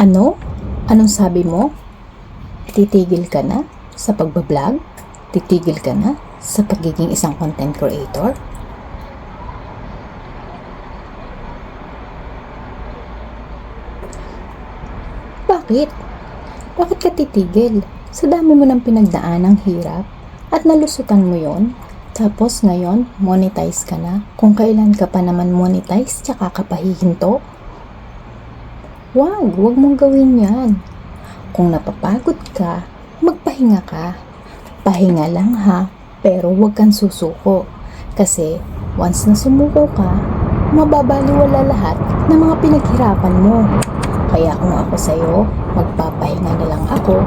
Ano? Anong sabi mo? Titigil ka na sa pagbablog? Titigil ka na sa pagiging isang content creator? Bakit? Bakit ka titigil? Sa dami mo ng pinagdaan ng hirap at nalusutan mo yon. Tapos ngayon, monetize ka na. Kung kailan ka pa naman monetize, tsaka ka pahihinto. Wag, wag mong gawin yan. Kung napapagod ka, magpahinga ka. Pahinga lang ha, pero wag kang susuko. Kasi once na sumuko ka, mababaliwala lahat ng mga pinaghirapan mo. Kaya kung ako sa'yo, magpapahinga na lang ako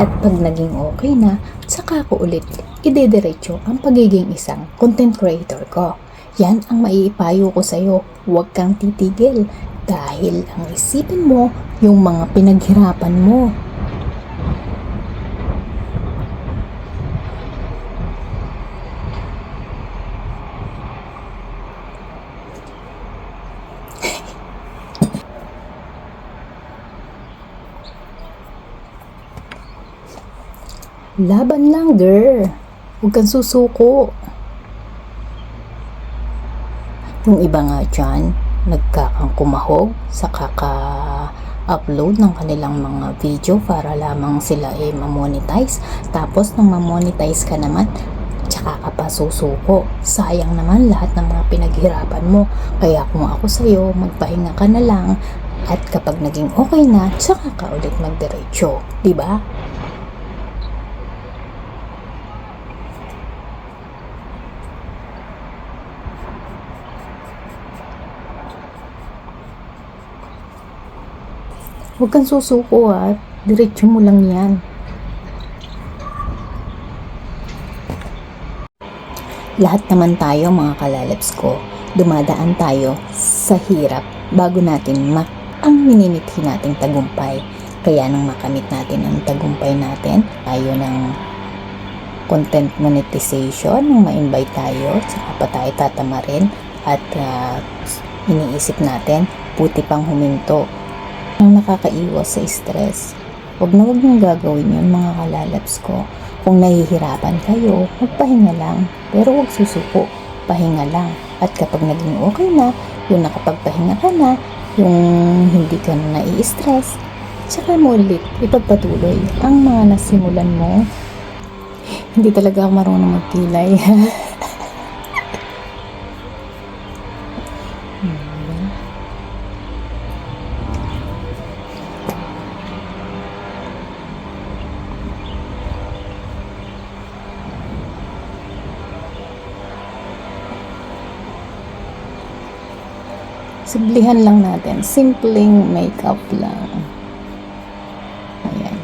at pag naging okay na, saka ko ulit idediretso ang pagiging isang content creator ko. Yan ang maiipayo ko sa'yo. Huwag kang titigil dahil ang isipin mo yung mga pinaghirapan mo. Laban lang, girl. Huwag kang susuko. Yung iba nga dyan, nagkakangkumahog sa kaka-upload ng kanilang mga video para lamang sila ay mamonetize. Tapos nang mamonetize ka naman, tsaka ka pa susuko. Sayang naman lahat ng mga pinaghirapan mo. Kaya kung ako sa'yo, magpahinga ka na lang at kapag naging okay na, tsaka ka ulit magdiretso. 'di ba? Huwag kang susuko at diretso mo lang yan. Lahat naman tayo mga kalalaps ko, dumadaan tayo sa hirap bago natin mak ang minimithi nating tagumpay. Kaya nang makamit natin ang tagumpay natin, tayo ng content monetization, nung ma-invite tayo, saka pa tayo tatamarin at ah, iniisip natin, puti pang huminto ang nakakaiwas sa stress. Huwag na huwag niyong gagawin yun mga kalalaps ko. Kung nahihirapan kayo, magpahinga lang. Pero huwag susuko, pahinga lang. At kapag naging okay na, yung nakapagpahinga ka na, yung hindi ka na nai-stress, tsaka mo ulit ipagpatuloy ang mga nasimulan mo. Hindi talaga ako marunong magkilay. Simplihan lang natin. Simpleng makeup lang. Ayan.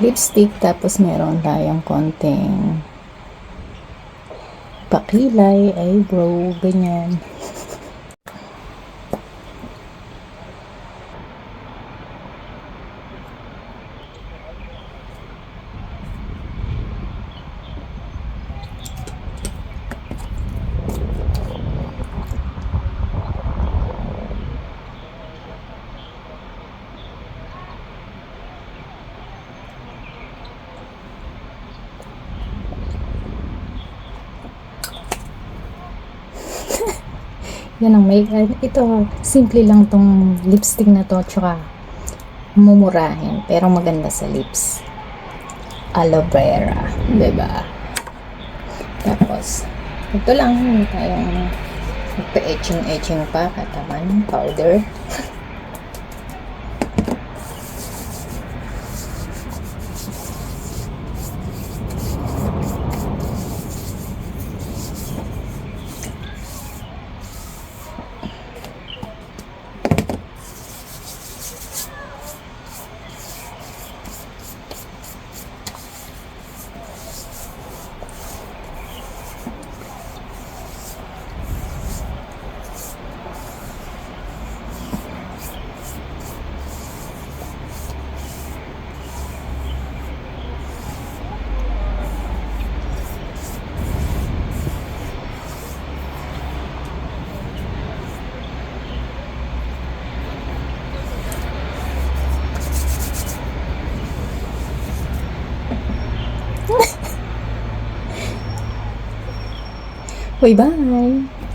Lipstick, tapos meron tayong konting pakilay, eyebrow, ganyan. Yan ang make Ito, simple lang tong lipstick na to. Tsaka, mumurahin. Pero maganda sa lips. Aloe vera. ba? Tapos, ito lang. Hindi tayong magpa-etching-etching pa. Kataman, powder. Bye-bye!